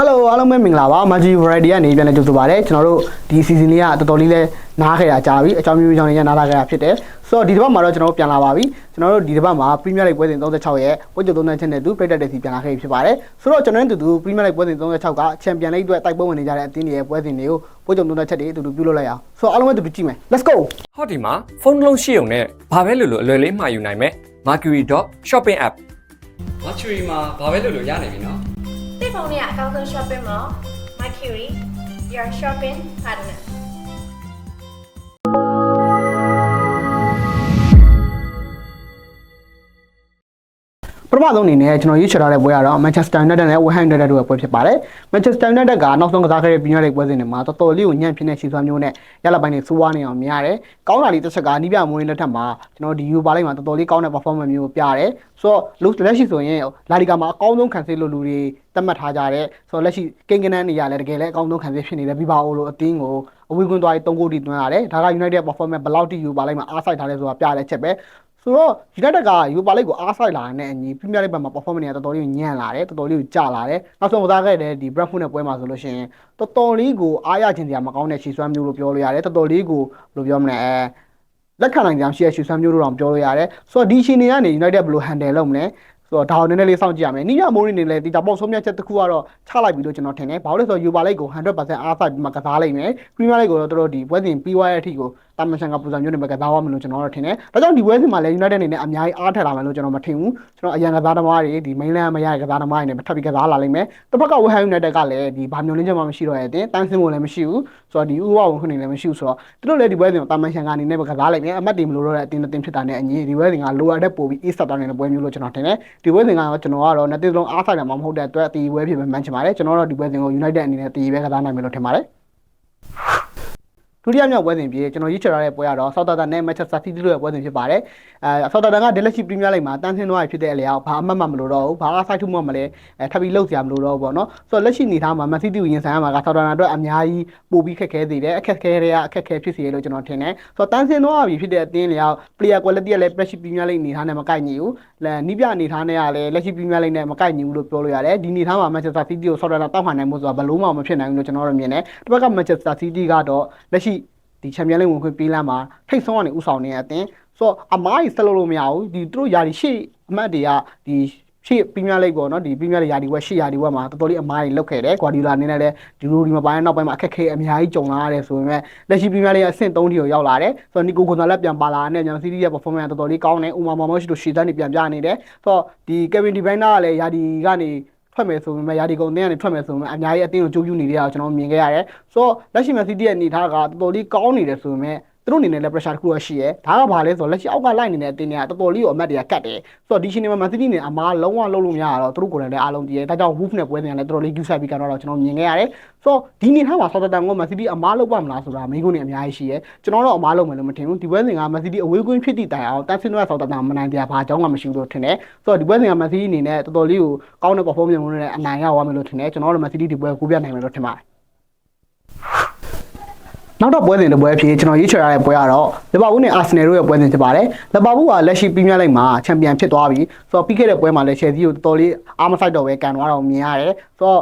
Hello အားလုံးပဲမင်္ဂလာပါ Magic Variety ကနေပြန်လည်ကြိုဆိုပါရစေကျွန်တော်တို့ဒီ season လေးကတော်တော်လေးလဲနားခဲ့တာကြာပြီအကြောင်းမျိုးမျိုးကြောင့်လည်းနားလာခဲ့တာဖြစ်တယ်ဆိုတော့ဒီတစ်ပတ်မှာတော့ကျွန်တော်တို့ပြန်လာပါပြီကျွန်တော်တို့ဒီတစ်ပတ်မှာ Premier League ပွဲစဉ်36ရဲ့ပွဲကြိုသုံးသပ်ချက်နဲ့တူပြတ်တက်တဲ့စီပြန်လာခဲ့ပြီဖြစ်ပါတယ်ဆိုတော့ကျွန်တော်တို့တူတူ Premier League ပွဲစဉ်36က Champion League အတွက်တိုက်ပွဲဝင်နေကြတဲ့အသင်းတွေရဲ့ပွဲစဉ်တွေကိုပွဲကြိုသုံးသပ်ချက်တွေအတူတူပြုလုပ်လိုက်အောင်ဆိုတော့အားလုံးပဲတူတူကြည့်မယ် Let's go ဟောဒီမှာဖုန်းတစ်လုံးရှိုံနဲ့ဘာပဲလို့လို့အလွယ်လေးမှာယူနိုင်မဲ့ Mercury.shopping app Mercury မှာဘာပဲလို့လို့ရနေပြီနော် တိတ်ဖုန်းနဲ့အကောင့်ဆုံး shopping mall Mercury your shopping partner ထမဆုံးအနေနဲ့ကျွန်တော်ရွေးချယ်ထားတဲ့ပွဲကတော့ Manchester United နဲ့ West Ham United တို့ရဲ့ပွဲဖြစ်ပါတယ်။ Manchester United ကနောက်ဆုံးကစားခဲ့တဲ့ Premier League ပွဲစဉ်တွေမှာတော်တော်လေးကိုညံ့ဖြစ်နေရှိစွာမျိုးနဲ့ရလပိုင်းတွေစိုးဝါးနေအောင်မြင်ရတယ်။ကောင်းတာလေးတစ်ချက်ကနီးပြမွေးလက်ထက်မှာကျွန်တော်ဒီ Europa League မှာတော်တော်လေးကောင်းတဲ့ performance မျိုးကိုပြရတယ်။ဆိုတော့လူလက်ရှိဆိုရင်လာလီဂါမှာအကောင်းဆုံးခံစစ်လို့လူတွေသတ်မှတ်ထားကြတဲ့ဆိုတော့လက်ရှိကိန်းကနန်းနေရလဲတကယ်လည်းအကောင်းဆုံးခံစစ်ဖြစ်နေတဲ့ Viva O လိုအသင်းကိုအဝေးကွင်းသွားပြီး3ဂိုးတိသွင်းရတယ်။ဒါက United performance ဘယ်လောက်ထိ Europa League မှာအားစိုက်ထားလဲဆိုတာပြတဲ့ချက်ပဲ။ ဆိုတော့ United က Europa League ကိုအားစိုက်လာတဲ့အညီ Premier League ဘက်မှာ performance တွေကတော်တော်လေးညံ့လာတယ်တော်တော်လေးကိုကျလာတယ်နောက်ဆုံးကစားခဲ့တဲ့ဒီ Brentford နဲ့ပွဲမှာဆိုလို့ရှိရင်တော်တော်လေးကိုအားရခြင်းစရာမကောင်းတဲ့ရှီဆွမ်းမျိုးလို့ပြောလို့ရတယ်တော်တော်လေးကိုဘယ်လိုပြောမလဲအဲလက်ခံနိုင်ကြရှိတဲ့ရှီဆွမ်းမျိုးလို့တော့ပြောလို့ရတယ်ဆိုတော့ဒီရှင်တွေကနေ United ဘယ်လို handle လုပ်မလဲဆိုတော့ဒါကိုနည်းနည်းလေးစောင့်ကြည့်ရမယ်။နီးရမိုးရင်းနေလဲဒီတာပေါ့ဆုံးဖြတ်ချက်တစ်ခုကတော့ချလိုက်ပြီလို့ကျွန်တော်ထင်တယ်။ဘာလို့လဲဆိုတော့ Europa League ကို100%အားစိုက်ပြီးမှကစားလိုက်မယ်။ Premier League ကိုတော့တို့ဒီပွဲစဉ်ပြီးသွားတဲ့အထိကို တာမန်ရှင်ကပုံစံမျိုးနဲ့ပဲကစားရမယ်လို့ကျွန်တော်တို့ထင်တယ်။ဒါကြောင့်ဒီပွဲစဉ်မှာလည်း United အနေနဲ့အများကြီးအားထက်လာမယ်လို့ကျွန်တော်မထင်ဘူး။ကျွန်တော်အရန်ကစားသမားတွေဒီ mainland မရတဲ့ကစားသမားတွေနဲ့ထပ်ပြီးကစားလာလိမ့်မယ်။တစ်ဖက်က West Ham United ကလည်းဒီဘာမျိုးလင်းချက်မှမရှိတော့ရဲ့တင်တန်းစင်းဖို့လည်းမရှိဘူး။ဆိုတော့ဒီဥပဝဝင်ခွင့်နေလည်းမရှိဘူးဆိုတော့သူတို့လည်းဒီပွဲစဉ်ကိုတာမန်ရှင်ကအနေနဲ့ပဲကစားလိုက်မယ်။အမှတ်တွေမလို့တော့တဲ့အတင်းအတင်းဖြစ်တာနဲ့အညီဒီပွဲစဉ်ကလိုအပ်တဲ့ပို့ပြီး East တောင်းနေတဲ့ပွဲမျိုးလို့ကျွန်တော်ထင်တယ်။ဒီပွဲစဉ်ကတော့ကျွန်တော်ကတော့နှစ်သင်းလုံးအားဆိုင်တာမှမဟုတ်တဲ့အတွက်တီပွဲဖြစ်ပဲမှန်းချင်ပါတယ်ကျွန်တော်တို့ဒီပွဲစဉ်ကို United အနေနဲ့တီပဲကစားနိုင်မယ်လို့ထင်ပါတယ် ဒုတိယမြောက်ပွဲစဉ်ပြီးကျွန်တော်ရွေးချယ်ထားတဲ့ပွဲကတော့ Southampton နဲ့ Manchester City တို့ရဲ့ပွဲစဉ်ဖြစ်ပါတယ်။အဲ Southampton က Delegacy Premier League မှာတန်းဆင်းသွားဖြစ်တဲ့အလျောက်ဘာအမှတ်မှမလို့တော့ဘူး။ဘာအဆိုင်ထုမှမလဲအဲထပ်ပြီးလှုပ်စရာမလိုတော့ဘူးပေါ့နော်။ဆိုတော့လက်ရှိအနေထားမှာ Man City ကိုရင်ဆိုင်ရမှာက Southampton အတွက်အများကြီးပိုပြီးခက်ခဲသေးတယ်။အခက်ခဲတွေကအခက်ခဲဖြစ်စေရလို့ကျွန်တော်ထင်တယ်။ဆိုတော့တန်းဆင်းသွားပြီဖြစ်တဲ့အသင်းလျောက် player quality ကလည်း Premier Premier League အနေထားနဲ့မကိုက်ညီဘူး။လက်နီးပြအနေထားနဲ့ကလည်းလက်ရှိ Premier League နဲ့မကိုက်ညီဘူးလို့ပြောလို့ရတယ်။ဒီအနေထားမှာ Manchester City ကို Southampton တောက်ခံနိုင်မှုဆိုတာဘယ်လုံးမှမဖြစ်နိုင်ဘူးလို့ကျွန်တော်တို့မြင်တယ်။တစ်ဖက်က Manchester City ကတော့လက်ရှိ ဒီချန်ပီယံလိဝင်ခွင့်ပေးလမ်းမှာထိတ်ဆုံးကနေဥဆောင်နေတဲ့အတင်းဆိုတော့အမားကြီးဆက်လုပ်လို့မရဘူးဒီသူတို့ယာဒီရှေ့အမတ်တွေကဒီရှေ့ပရီးမီးယားလိပေါ့နော်ဒီပရီးမီးယားလိယာဒီဝက်ရှေ့ယာဒီဝက်မှာတော်တော်လေးအမားကြီးလောက်ခဲ့တယ်ကွာဒီလာအနေနဲ့လည်းဒီလိုဒီမှာပိုင်းနောက်ပိုင်းမှာအခက်ခဲအများကြီးကြုံလာရတယ်ဆိုပေမဲ့လက်ရှိပရီးမီးယားလိအဆင့်3ထိကိုရောက်လာတယ်ဆိုတော့နီကိုဂွန်ဇာလက်ပြန်ပါလာတဲ့ညောင်စီးတီးရဲ့ performance တော်တော်လေးကောင်းတယ်ဥမာမော်မော့ရှိတို့ရှီတန်နေပြန်ပြနေတယ်ဆိုတော့ဒီ Kevin De Bruyne ကလည်းယာဒီကနေ ထွက်မယ်ဆိုပေမဲ့ယာဒီကုံတင်းကနေထွက်မယ်ဆိုပေမဲ့အများကြီးအတင်းကိုကြိုးပြူနေရအောင်ကျွန်တော်မြင်ခဲ့ရတယ်ဆိုတော့လက်ရှိမန်စီးတီးရဲ့အနေထားကတော်တော်လေးကောင်းနေတယ်ဆိုပေမဲ့ သူတို့အနေနဲ့လည်း pressure တစ်ခုရရှိရဲဒါကဘာလဲဆိုတော့လက်ရှိအောက်ကလိုက်နေတဲ့အတင်းတွေကတော်တော်လေးကိုအမတ်တွေကကတ်တယ်ဆိုတော့ဒီရှင်နေမှာမန်စီးတီးနေအမားလုံးဝလုံးလို့မရတော့သူတို့ကိုယ်တိုင်လည်းအားလုံးတည်ရဲဒါကြောင့် Wolf နဲ့ပွဲစဉ်ကလည်းတော်တော်လေး give side ပြီးကတော့ကျွန်တော်မြင်ခဲ့ရတယ်ဆိုတော့ဒီနေထားမှာ Southampton ကမန်စီးတီးအမားလုံးပါမလားဆိုတာမိကုန်းနေအများကြီးရှိရဲကျွန်တော်တော့အမားလုံးမယ်လို့မထင်ဘူးဒီပွဲစဉ်ကမန်စီးတီးအဝေးကွင်းဖြစ်တည်တိုင်အောင်တန်ဆင်းတော့ Southampton မနိုင်ပြဘာကြောင်းမှမရှိဘူးလို့ထင်တယ်ဆိုတော့ဒီပွဲစဉ်ကမန်စီးတီးအနေနဲ့တော်တော်လေးကိုကောင်းတဲ့ performance မျိုးနဲ့အနိုင်ရသွားမယ်လို့ထင်တယ်ကျွန်တော်တို့မန်စီးတီးဒီပွဲကိုပြနိုင်မယ်လို့ထင်ပါတယ် နောက်တော့ပွဲစဉ်တစ်ပွဲဖြစ်ကျွန်တော်ရွေးချယ်ရတဲ့ပွဲကတော့လီဗာပူးနဲ့အာဆင်နယ်တို့ရဲ့ပွဲစဉ်ဖြစ်ပါတယ်လီဗာပူးကလက်ရှိပရီးမီးယားလိဂ်မှာချန်ပီယံဖြစ်သွားပြီဆိုတော့ပြီးခဲ့တဲ့ပွဲမှာလည်းချယ်ဆီကိုတော်တော်လေးအားမဆိုင်တော့ပဲကန်သွားတော့မြင်ရတယ်ဆိုတော့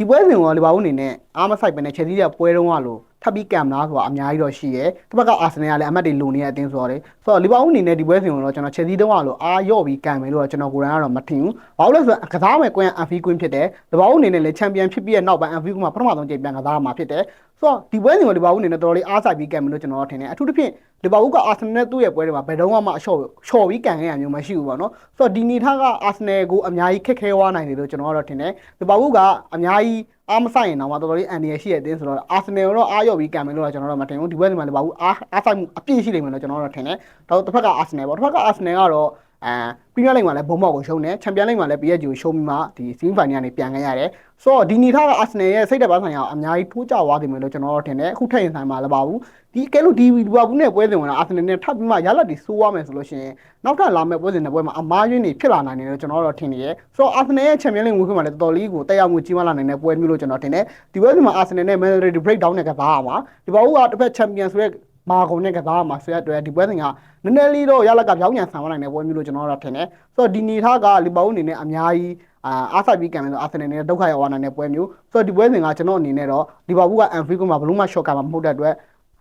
ဒီပွဲစဉ်ကလီဗာပူးအနေနဲ့အားမဆိုင်ပဲနဲ့ချယ်ဆီရဲ့ပွဲတုံးကလို့ထပ်ပြီးကံမလားဆိုတာအများကြီးတော့ရှိရဲတစ်ဖက်ကအာဆင်နယ်ကလည်းအမတ်တွေလိုနေတဲ့အတင်းဆိုတော့လေဆိုတော့လီဗာပူးအနေနဲ့ဒီပွဲစဉ်ကိုတော့ကျွန်တော်ချယ်ဆီတုံးကလို့အားရော့ပြီးကံမယ်လို့တော့ကျွန်တော်ကိုယ်တိုင်ကတော့မထင်ဘူးဘာလို့လဲဆိုတော့ကစားမယ်ကွင်းအန်ဖီကွင်းဖြစ်တယ်လီဗာပူးအနေနဲ့လည်းချန်ပီယံဖြစ်ပြီးတဲ့နောက်ပိုင်းအန်ဖီကွင်းမှာပထမဆုံးချိန်ပြန်ကစားရမှာဖြစ်တယ်ဆိုတော့ဒီပွဲစဉ်ကိုလီဗာပူးအနေနဲ့တော်တော်လေးအားစိုက်ပြီးကံမယ်လို့ကျွန်တော်ထင်တယ်အထူးသဖြင့် လီဗာပူးကအာဆင်နယ်နဲ့သူ့ရဲ့ပွဲတွေမှာဘယ်တော့မှအလျှော့လျှော့ပြီးကံခဲ့ရမျိုးမရှိဘူးပေါ့နော်ဆိုတော့ဒီနေထားကအာဆင်နယ်ကိုအများကြီးခက်ခဲသွားနိုင်တယ်လို့ကျွန်တော်ကတော့ထင်တယ်လီဗာပူးကအများကြီးအားမဆိုင်ရင်တော့တော်တော်လေးအန်ဒီရရှိတဲ့အတင်းဆိုတော့အာဆင်နယ်ကိုတော့အားရော့ပြီးကံမယ်လို့တော့ကျွန်တော်တို့မထင်ဘူးဒီဘက်ဒီမှာလီဗာပူးအားအားဆိုင်မှုအပြည့်ရှိလိမ့်မယ်လို့ကျွန်တော်တို့ထင်တယ်ဒါတော့တစ်ဖက်ကအာဆင်နယ်ပေါ့တစ်ဖက်ကအာဆင်နယ်ကတော့ အဲပရီးမီးယားလိဂ်မှာလည်းဘုံဘောက်ကိုရှုံးတယ်ချန်ပီယံလိဂ်မှာလည်း PSG ကိုရှုံးပြီးမှဒီဆီမီဖိုင်နယ်ကနေပြန်ခဲ့ရတယ်ဆိုတော့ဒီနေထားကအာဆင်နယ်ရဲ့စိတ်သက်ပါဆိုင်ရာအများကြီးထိုးကြွားနေမယ်လို့ကျွန်တော်တို့ထင်တယ်အခုထက်ရင်ဆိုင်မှာလည်းပါဘူးဒီကဲလို့ဒီလီဗာပူးနဲ့ပွဲစဉ်ဝင်တာအာဆင်နယ်နဲ့ထပ်ပြီးမှရလဒ်တွေစိုးရမယ်ဆိုလို့ရှိရင်နောက်ထပ်လာမယ့်ပွဲစဉ်တွေပွဲမှာအမားရင်းတွေဖြစ်လာနိုင်တယ်လို့ကျွန်တော်တို့ထင်နေရဲဆိုတော့အာဆင်နယ်ရဲ့ချန်ပီယံလိဂ်ဝင်ခွင့်မှာလည်းတော်တော်လေးကိုတက်ရောက်မှုကြီးမားလာနိုင်တဲ့ပွဲမျိုးလို့ကျွန်တော်ထင်တယ်ဒီပွဲစဉ်မှာအာဆင်နယ်နဲ့ Man United break down နဲ့ကစားရမှာဒီဘာဘူးကတစ်ဖက်ချန်ပီယံဆိုတဲ့ မာဂုံနဲ့ကစားရမှာဆိုတဲ့အတွက်ဒီပွဲစဉ်ကနည်းနည်းလေးတော့ရလက်ကပြောင်းပြန်ဆန်သွားနိုင်တဲ့ပွဲမျိုးလို့ကျွန်တော်တို့ထင်တယ်ဆိုတော့ဒီနေထားကလီဗာပူးအနေနဲ့အများကြီးအာအားဆိုင်ပြီးကံမယ်ဆိုအာဆင်နယ်နဲ့ဒုက္ခရောက်သွားနိုင်တဲ့ပွဲမျိုးဆိုတော့ဒီပွဲစဉ်ကကျွန်တော်အနေနဲ့တော့လီဗာပူးကအန်ဖီကိုမှာဘလို့မှ short ကမှာမဟုတ်တဲ့အတွက်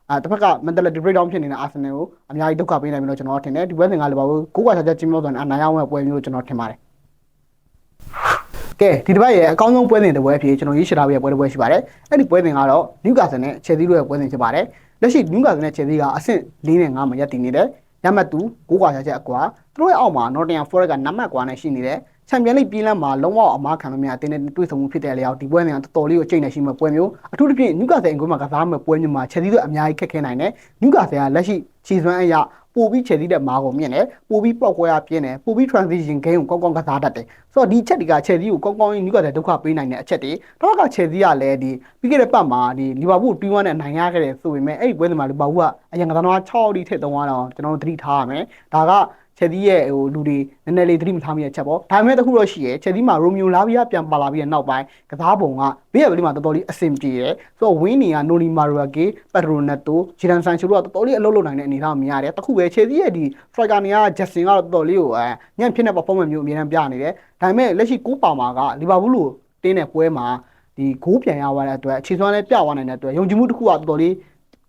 အာတစ်ဖက်က mentality breakdown ဖြစ်နေတဲ့အာဆင်နယ်ကိုအများကြီးဒုက္ခပေးနိုင်ပြီလို့ကျွန်တော်ထင်တယ်ဒီပွဲစဉ်ကလီဗာပူးကိုကစားချက်ချင်းမျိုးဆိုရင်အနိုင်ရမယ့်ပွဲမျိုးလို့ကျွန်တော်ထင်ပါတယ်ကဲဒီတစ်ပတ်ရဲ့အကောင်းဆုံးပွဲစဉ်တစ်ပွဲအဖြစ်ကျွန်တော်ရေးချထားပြတဲ့ပွဲတစ်ပွဲရှိပါတယ်အဲ့ဒီပွဲစဉ်ကတော့နျူကာဆယ်နဲ့ချယ်သီတို့ရဲ့ပွဲစဉ်ဖြစ်ပါတယ် လက်ရှိနျူကာဆယ်နဲ့ချယ်သီကအဆင့်၄နဲ့၅မှာရပ်တည်နေတယ်ရမှတ်သူကိုးကွာချက်ချက်အကွာသူတို့ရဲ့အောက်မှာ Nottingham Forest ကနံပါတ်ကွာနဲ့ရှိနေတယ်ချန်ပီယံလိပြည်လမ်းမှာလုံးဝအမားခံလို့မရအတင်းနဲ့တွေ့ဆုံမှုဖြစ်တဲ့လေအောင်ဒီပွဲစဉ်ကတော်တော်လေးကိုအကျိတ်နဲ့ရှိမဲ့ပွဲမျိုးအထူးသဖြင့်နျူကာဆယ်အင်ကွင်းမှာကစားမဲ့ပွဲမျိုးမှာချယ်သီတို့အများကြီးခက်ခဲနိုင်တယ်နျူကာဆယ်ကလက်ရှိခြေစွမ်းအရာ ပို့ပြီးချယ်သီတဲ့မာကိုမြင့်တယ်ပို့ပြီးပောက်ကွဲရပြင်းတယ်ပို့ပြီး transition game ကိုကောင်းကောင်းကစားတတ်တယ်ဆိုတော့ဒီချက်တွေကချယ်သီကိုကောင်းကောင်းနျူကာဆယ်ဒုက္ခပေးနိုင်တဲ့အချက်တွေတော့ကချယ်သီကလည်းဒီပြီးခဲ့တဲ့ပတ်မှာဒီလီဗာပူး2-1နဲ့နိုင်ရခဲ့တယ်ဆိုပေမဲ့အဲ့ဒီပွဲစဉ်မှာလီဗာပူးကအရင်ကစားတော့6တိထည့်သုံးသွားတော့ကျွန်တော်တို့သတိထားရမယ်ဒါက ချက်သီးရဲ့ဟိုလူတွေနည်းနည်းလေးသတိမထားမိတဲ့ချက်ပေါ့ဒါပေမဲ့တခုတော့ရှိရဲချက်သီးမှာရိုမီယိုလာဗီယာပြန်ပါလာပြီးတဲ့နောက်ပိုင်းကစားပုံကဘေးရပလီမှာတော်တော်လေးအဆင်ပြေတယ်ဆိုတော့ဝင်းနီကနိုလီမာရိုဂေပက်ဒရိုနက်တိုဂျီဒန်ဆန်ချိုတို့ကတော်တော်လေးအလုပ်လုပ်နိုင်တဲ့အနေအထားကိုမြင်ရတယ်တခုပဲချက်သီးရဲ့ဒီစထရိုက်ကာနေကဂျက်ဆင်ကတော့တော်တော်လေးကိုအဲညံ့ဖြစ်တဲ့ performance မျိုးအမြဲတမ်းပြနေတယ်ဒါပေမဲ့လက်ရှိကိုပါမာကလီဗာပူးလိုတင်းတဲ့ပွဲမှာဒီဂိုးပြန်ရသွားတဲ့အတွက်အခြေစွမ်းလည်းပြသွားနိုင်တဲ့အတွက်ယုံကြည်မှုတစ်ခုကတော်တော်လေး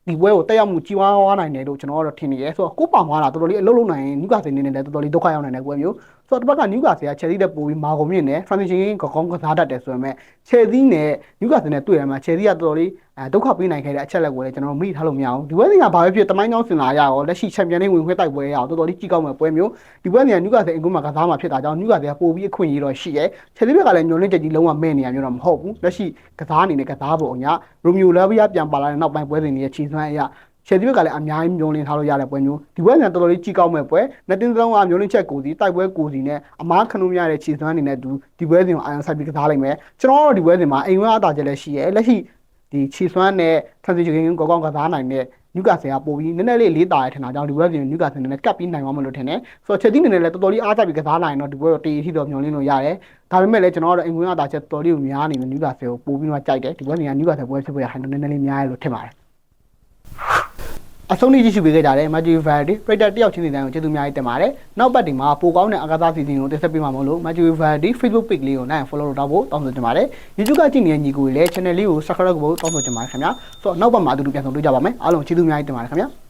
ဒီပွဲကိုတက်ရောက်မှုကြီးပွားသွားနိုင်တယ်လို့ကျွန်တော်ကတော့ထင်နေရဲဆိုတော့ကိုပောင်သွားတာတော်တော်လေးအလုပ်လုပ်နိုင်ရင်နျူကာဆယ်နေနဲ့လည်းတော်တော်လေးဒုက္ခရောက်နိုင်တဲ့ပွဲမျိုး ဆိုတော့တစ်ပတ်ကနျူကာဆယ်ကချယ်ဆီတဲ့ပိုပြီးမာကုန်မြင့်နဲ့ transition ကကောင်းကစားတတ်တယ်ဆိုပေမဲ့ချယ်ဆီနဲ့နျူကာဆယ်နဲ့တွေ့ရမှာချယ်ဆီကတော်တော်လေးအဲဒုက္ခပေးနိုင်ခဲ့တဲ့အချက်လက်ကိုလည်းကျွန်တော်မေ့ထားလို့မရအောင်ဒီပွဲစဉ်ကဘာပဲဖြစ်တမိုင်းကြောင်းစင်လာရအောင်လက်ရှိချန်ပီယံလိဝင်ခွင့်တိုက်ပွဲရအောင်တော်တော်လေးကြီးကောင်းမဲ့ပွဲမျိုးဒီပွဲစဉ်ကနျူကာဆယ်အင်ကွန်းမှာကစားမှာဖြစ်တာကြောင့်နျူကာဆယ်ကပိုပြီးအခွင့်အရေးတော့ရှိရဲချယ်ဆီဘက်ကလည်းညွန်လင့်ချက်ကြီးလုံးဝမဲ့နေရမျိုးတော့မဟုတ်ဘူးလက်ရှိကစားအနေနဲ့ကစားပုံအညာရိုမီယိုလာဗီယာပြန်ပါလာတဲ့နောက်ပိုင်းပွဲစဉ်တွေရဲ့ခြေစွမ်းအရာ ချယ်ဒီဘက်ကလည်းအများကြီးမျောလင်းထားလို့ရတဲ့ပွဲမျိုးဒီပွဲကတော်တော်လေးကြီးကောင်းမဲ့ပွဲနှစ်တင်းစလုံးကမျောလင်းချက်ကိုစီတိုက်ပွဲကိုစီနဲ့အမားခဏလို့မရတဲ့ခြေစွမ်းအနေနဲ့သူဒီပွဲစဉ်ကိုအာရုံစိုက်ပြီးကစားလိုက်မယ်ကျွန်တော်တို့ဒီပွဲစဉ်မှာအိမ်ဝဲအသာချက်လည်းရှိရဲလက်ရှိဒီခြေစွမ်းနဲ့ transition game ကိုကောင်းကစားနိုင်တဲ့နျူကာဆယ်ကပို့ပြီးနည်းနည်းလေးလေးတာရထင်တာကြောင့်ဒီပွဲစဉ်နျူကာဆယ်နဲ့ကပ်ပြီးနိုင်သွားမလို့ထင်တယ်ဆိုတော့ချက်တီးနေနဲ့လည်းတော်တော်လေးအားကျပြီးကစားနိုင်တော့ဒီပွဲတော့တေးအထိတော့မျောလင်းလို့ရတယ်ဒါပေမဲ့လည်းကျွန်တော်တို့အိမ်ဝဲအသာချက်တော်တော်လေးကိုများနေတယ်နျူကာဆယ်ကိုပို့ပြီးတော့ကြိုက်တယ်ဒီပွဲစဉ်ကနျူကာဆယ်ပွဲဖြစ်ပွဲဟိုင်းတော့နည်းနည်းလေးများရလို့ထင်ပါတယ် အဆုံးထိကြည့်ရှုပေးခဲ့ကြတဲ့ Matthew Vardy ပရိသတ်တယောက်ချင်းစီတိုင်းကိုကျေးဇူးအများကြီးတင်ပါတယ်။နောက်ပတ်ဒီမှာပိုကောင်းတဲ့အကားသားစီစဉ်ကိုတင်ဆက်ပေးမှာမို့လို့ Matthew Vardy Facebook page လေးကိုနိုင် follow လုပ်တော့ဖို့တောင်းဆိုချင်ပါတယ်။ YouTube ကကြည့်နေတဲ့ညီကိုတွေလည်း channel လေးကို subscribe လုပ်ဖို့တောင်းဆိုချင်ပါတယ်ခင်ဗျာ။ဆိုတော့နောက်ပတ်မှာအတူတူပြန်ဆုံတွေ့ကြပါမယ်။အားလုံးကျေးဇူးအများကြီးတင်ပါတယ်ခင်ဗျာ။